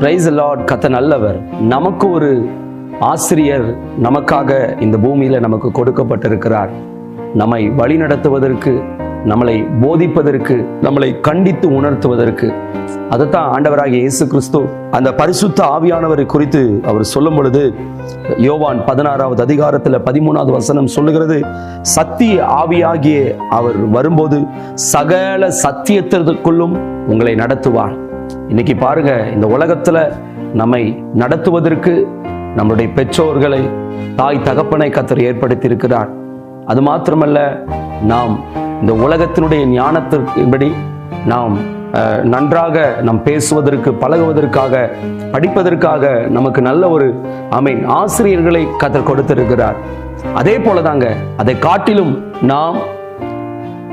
Price Lord கத்த நல்லவர். நமக்கு ஒரு ஆசிரியர் நமக்காக இந்த பூமியில நமக்கு கொடுக்கப்பட்டிருக்கிறார். நம்மை வழி நடத்துவதற்கு நம்மளை போதிப்பதற்கு நம்மளை கண்டித்து உணர்த்துவதற்கு. அதைத்தான் ஆண்டவராகிய இயேசு கிறிஸ்து அந்த பரிசுத்த ஆவியானவரை குறித்து அவர் சொல்லும் பொழுது யோவான் பதினாறாவது அதிகாரத்தில் பதிமூணாவது வசனம் சொல்லுகிறது சத்திய ஆவியாகிய அவர் வரும்போது சகல சத்தியத்திற்குள்ளும் உங்களை நடத்துவார். இன்னைக்கு பாருங்க இந்த உலகத்துல நம்மை நடத்துவதற்கு நம்முடைய பெற்றோர்களை தாய் தகப்பனை கத்தர் ஏற்படுத்தி இருக்கிறார் அது மாத்திரமல்ல நாம் இந்த உலகத்தினுடைய ஞானத்திற்குபடி நாம் நன்றாக நாம் பேசுவதற்கு பழகுவதற்காக படிப்பதற்காக நமக்கு நல்ல ஒரு அமைன் ஆசிரியர்களை கத்தர் கொடுத்திருக்கிறார். அதே போலதாங்க அதை காட்டிலும் நாம்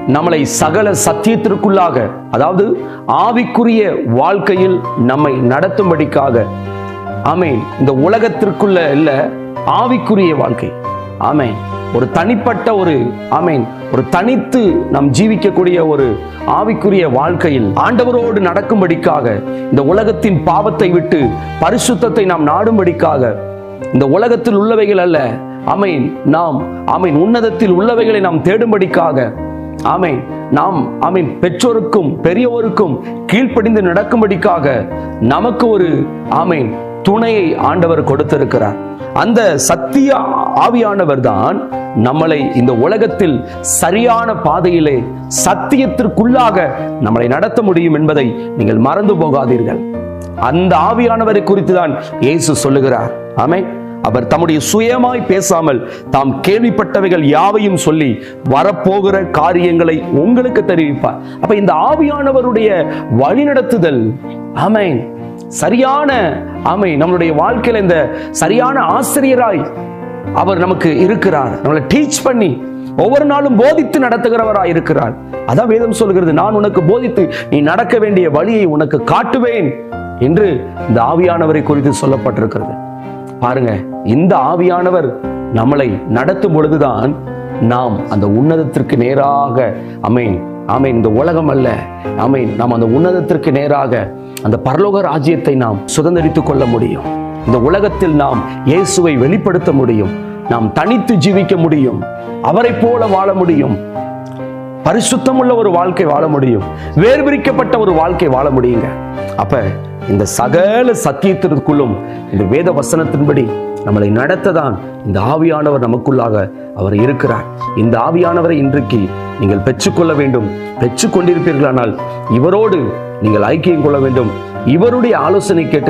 நம்மளை சகல சத்தியத்திற்குள்ளாக அதாவது ஆவிக்குரிய வாழ்க்கையில் நம்மை நடத்தும்படிக்காக. ஆமேன். இந்த உலகத்திற்குள்ள இல்ல ஆவிக்குரிய வாழ்க்கை. ஆமேன். ஒரு தனிப்பட்ட ஒரு ஆமேன். ஒரு தனித்து நாம் ஜீவிக்கக்கூடிய ஒரு ஆவிக்குரிய வாழ்க்கையில் ஆண்டவரோடு நடக்கும்படிக்காக இந்த உலகத்தின் பாவத்தை விட்டு பரிசுத்தத்தை நாம் நாடும்படிக்காக இந்த உலகத்தில் உள்ளவைகள் அல்ல ஆமென். நாம் அமைன் உன்னதத்தில் உள்ளவைகளை நாம் தேடும்படிக்காக ஆமை நாம் ஆமென் பெற்றோருக்கும் பெரியவருக்கும் கீழ்ப்படிந்து நடக்கும்படிக்காக நமக்கு ஒரு ஆமென் துணையை ஆண்டவர் கொடுத்திருக்கிறார். அந்த சத்திய ஆவியானவர் தான் நம்மளை இந்த உலகத்தில் சரியான பாதையிலே சத்தியத்திற்குள்ளாக நம்மளை நடத்த முடியும் என்பதை நீங்கள் மறந்து போகாதீர்கள். அந்த ஆவியானவரை குறித்து தான் இயேசு சொல்லுகிறார். ஆமை அவர் தம்முடைய சுயமாய் பேசாமல் தாம் கேள்விப்பட்டவைகள் யாவையும் சொல்லி வரப்போகிற காரியங்களை உங்களுக்கு தெரிவிப்பார். அப்ப இந்த ஆவியானவருடைய வழிநடத்துதல் ஆமை சரியான ஆமை நம்மளுடைய வாழ்க்கையில இந்த சரியான ஆசிரியராய் அவர் நமக்கு இருக்கிறார். நம்மளை டீச் பண்ணி ஒவ்வொரு நாளும் போதித்து நடத்துகிறவராய் இருக்கிறார். அதான் வேதம் சொல்கிறது நான் உனக்கு போதித்து நீ நடக்க வேண்டிய வழியை உனக்கு காட்டுவேன் என்று இந்த ஆவியானவரை குறித்து சொல்லப்பட்டிருக்கிறது. பாருங்க இந்த ஆவியானவர் நம்மளை நடத்தும் பொழுதுதான் நாம் அந்த உன்னதத்திற்கு நேராக அமேன் ஆமென் இந்த உலகம் அல்ல ஆமென் நாம் அந்த உன்னதத்திற்கு நேராக அந்த பரலோக ராஜ்யத்தை நாம் சுதந்திரித்துக் கொள்ள முடியும். இந்த உலகத்தில் நாம் இயேசுவை வெளிப்படுத்த முடியும் நாம் தனித்து ஜீவிக்க முடியும் அவரை போல வாழ முடியும் பரிசுத்தமுள்ள ஒரு வாழ்க்கை வாழ முடியும் வேர்பிரிக்கப்பட்ட ஒரு வாழ்க்கை வாழ முடியுங்க. அப்ப இந்த சகல சத்தியத்திற்குள்ளும் இந்த வேத வசனத்தின்படி நம்மளை நடத்ததான் இந்த ஆவியானவர் நமக்குள்ளாக அவர் இருக்கிறார். இந்த ஆவியானவரை இன்றைக்கு நீங்கள் பெற்றுக்கொள்ள வேண்டும். பெற்றுக்கொண்டிருப்பீர்களானால் இவரோடு நீங்கள் ஐக்கியம் கொள்ள வேண்டும். இவருடைய ஆலோசனை கேட்டு